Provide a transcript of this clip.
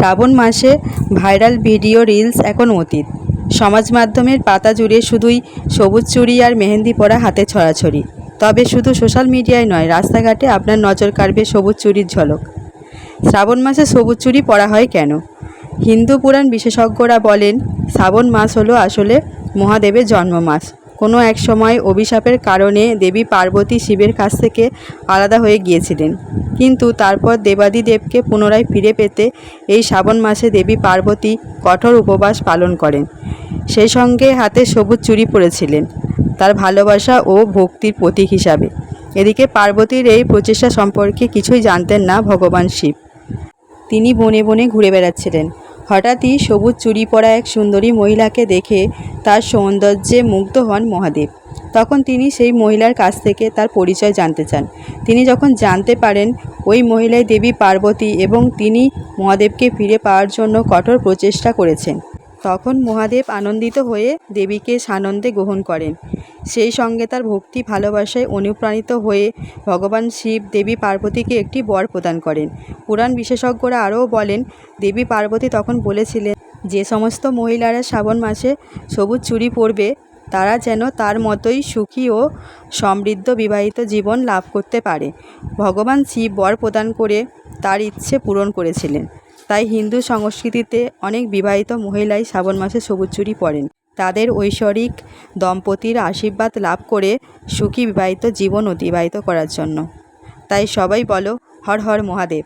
শ্রাবণ মাসে viral video reels এখন অতীত। সমাজ মাধ্যমের পাতা জুড়ে শুধুই সবুজ চুড়ি আর মেহেন্দি পরা হাতে ছড়াছড়ি। তবে শুধু সোশ্যাল মিডিয়ায় নয়, রাস্তাঘাটে আপনার নজর কাড়বে সবুজ চুরির ঝলক। শ্রাবণ মাসে সবুজ চুরি পরা হয় কেন? হিন্দু পুরাণ বিশেষজ্ঞরা বলেন, শ্রাবণ মাস হলো আসলে মহাদেবের জন্ম মাস কোনো এক সময় অভিশাপের কারণে দেবী পার্বতী শিবের কাছ থেকে আলাদা হয়ে গিয়েছিলেন। কিন্তু তারপর দেবাদিদেবকে পুনরায় ফিরে পেতে এই শ্রাবণ মাসে দেবী পার্বতী কঠোর উপবাস পালন করেন। সেই সঙ্গে হাতে সবুজ চুরি পরেছিলেন, তার ভালোবাসা ও ভক্তির প্রতীক হিসাবে। এদিকে পার্বতীর এই প্রচেষ্টা সম্পর্কে কিছুই জানতেন না ভগবান শিব। তিনি বনে বনে ঘুরে বেড়াচ্ছিলেন। হঠাৎই সবুজ চুরি পরা এক সুন্দরী মহিলাকে দেখে তার সৌন্দর্যে মুগ্ধ হন মহাদেব। তখন তিনি সেই মহিলার কাছ থেকে তার পরিচয় জানতে চান। তিনি যখন জানতে পারেন ওই মহিলাই দেবী পার্বতী এবং তিনি মহাদেবকে ফিরে পাওয়ার জন্য কঠোর প্রচেষ্টা করেছেন, তখন মহাদেব আনন্দিত হয়ে দেবীকে সানন্দে গ্রহণ করেন। সেই সঙ্গে তার ভক্তি, ভালোবাসায় অনুপ্রাণিত হয়ে ভগবান শিব দেবী পার্বতীকে একটি বর প্রদান করেন। পুরাণ বিশেষজ্ঞরা আরও বলেন, দেবী পার্বতী তখন বলেছিলেন, যে সমস্ত মহিলারা শ্রাবণ মাসে সবুজ চুরি পরবে, তারা যেন তার মতোই সুখী ও সমৃদ্ধ বিবাহিত জীবন লাভ করতে পারে। ভগবান শিব বর প্রদান করে তার ইচ্ছে পূরণ করেছিলেন। তাই হিন্দু সংস্কৃতিতে অনেক বিবাহিত মহিলাই শ্রাবণ মাসে সবুজ চুরি পরেন। তাদের ঐশ্বরিক দম্পতির আশীর্বাদ লাভ করে সুখী বিবাহিত জীবন অতিবাহিত করার জন্য। তাই সবাই বলো, হর হর মহাদেব।